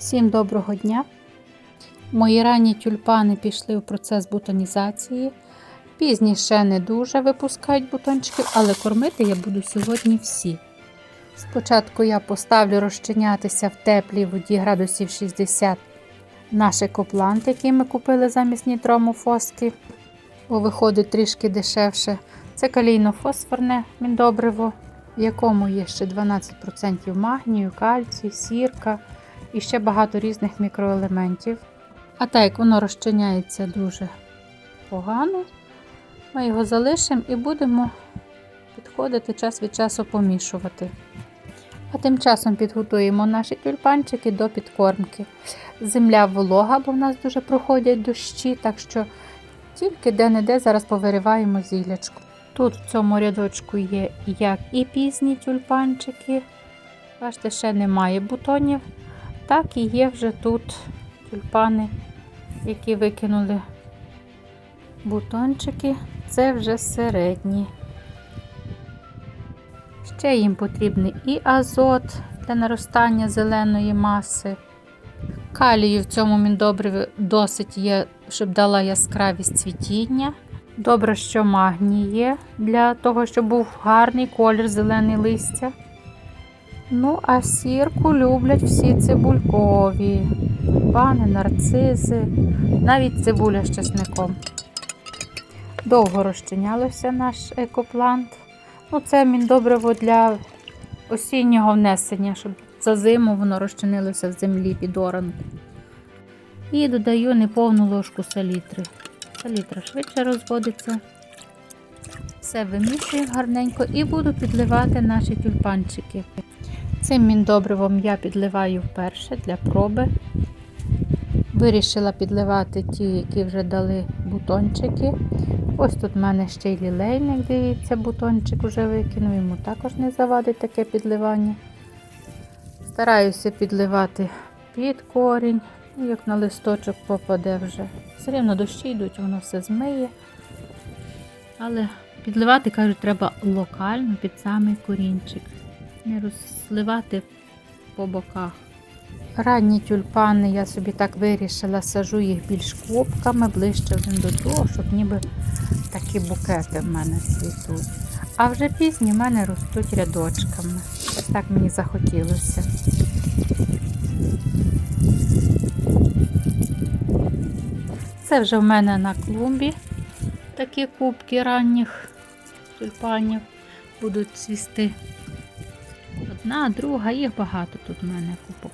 Всім доброго дня! Мої ранні тюльпани пішли у процес бутонізації. Пізні ще не дуже випускають бутончиків, але кормити я буду сьогодні всі. Спочатку я поставлю розчинятися в теплій воді градусів 60 наш екоплант, який ми купили замість нітромофоски. Бо виходить трішки дешевше. Це калійно-фосфорне міндобриво, в якому є ще 12% магнію, кальцію, сірка і ще багато різних мікроелементів. А так як воно розчиняється дуже погано, ми його залишимо і будемо підходити час від часу помішувати. А тим часом підготуємо наші тюльпанчики до підкормки. Земля волога, бо в нас дуже проходять дощі, так що тільки де-не-де зараз повириваємо зілячку. Тут в цьому рядочку є як і пізні тюльпанчики. Бачите, ще немає бутонів. Так і є вже тут тюльпани, які викинули бутончики. Це вже середні. Ще їм потрібний і азот для наростання зеленої маси. Калію в цьому міндобриві досить є, щоб дала яскравість цвітіння. Добре, що магній є для того, щоб був гарний колір зелений листя. Ну, а сірку люблять всі цибулькові, пани, нарцизи, навіть цибуля з чесником. Довго розчинялося наш екоплант. Ну, це міндобриво для осіннього внесення, щоб за зиму воно розчинилося в землі під оранку. І додаю неповну ложку салітри. Салітра швидше розводиться. Все вимішую гарненько і буду підливати наші тюльпанчики. Цим міндобривом я підливаю вперше для проби. Вирішила підливати ті, які вже дали бутончики. Ось тут в мене ще й лілейник, дивіться, бутончик вже викинув, йому також не завадить таке підливання. Стараюся підливати під корінь, ну, як на листочок попаде вже. Все рівно дощі йдуть, воно все змиє. Але підливати, кажуть, треба локально під самий корінчик. Не розливати по боках. Ранні тюльпани я собі так вирішила, сажу їх більш кубками, ближче один до того, щоб ніби такі букети в мене цвітуть. А вже пізні в мене ростуть рядочками. Так мені захотілося. Це вже в мене на клумбі такі кубки ранніх тюльпанів будуть цвісти. Одна, друга, їх багато тут в мене кубок.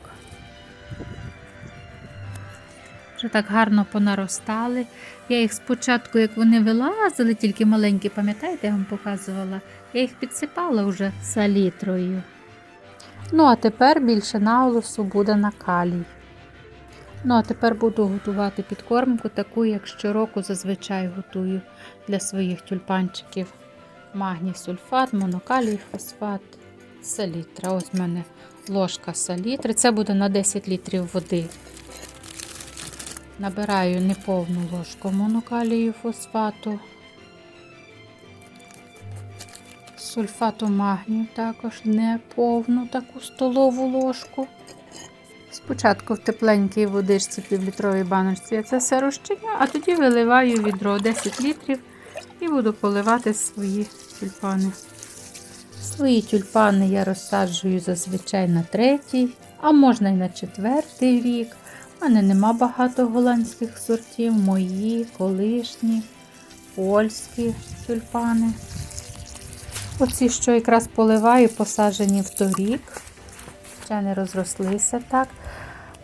Вже так гарно понаростали. Я їх спочатку, як вони вилазили, тільки маленькі, пам'ятаєте, я вам показувала, я їх підсипала вже салітрою. Ну, а тепер більше наголосу буде на калій. Ну, а тепер буду готувати підкормку, таку, як щороку зазвичай готую для своїх тюльпанчиків. Магній сульфат, монокалій, фосфат, салітра. Ось в мене ложка салітри. Це буде на 10 літрів води. Набираю неповну ложку монокалію фосфату, сульфату магнію також неповну таку столову ложку. Спочатку в тепленькій водичці півлітровій баночці я це все розчиню, а тоді виливаю відро 10 літрів і буду поливати свої тюльпани. Свої тюльпани я розсаджую зазвичай на третій, а можна й на четвертий рік. У мене нема багато голландських сортів, мої, колишні, польські тюльпани. Оці, що якраз поливаю, посаджені в торік. Ще не розрослися так.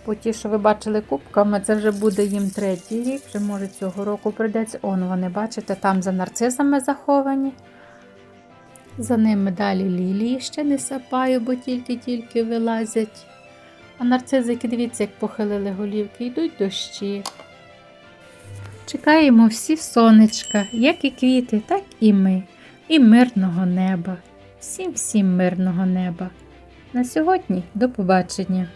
Бо ті, що ви бачили кубками, це вже буде їм третій рік, вже може цього року прийдеться. Он вони, бачите, там за нарцизами заховані. За ними далі лілії ще не сапаю, бо тільки-тільки вилазять. А нарцизики, дивіться, як похилили голівки, йдуть дощі. Чекаємо всі сонечка, як і квіти, так і ми, і мирного неба. Всім всім мирного неба. На сьогодні до побачення!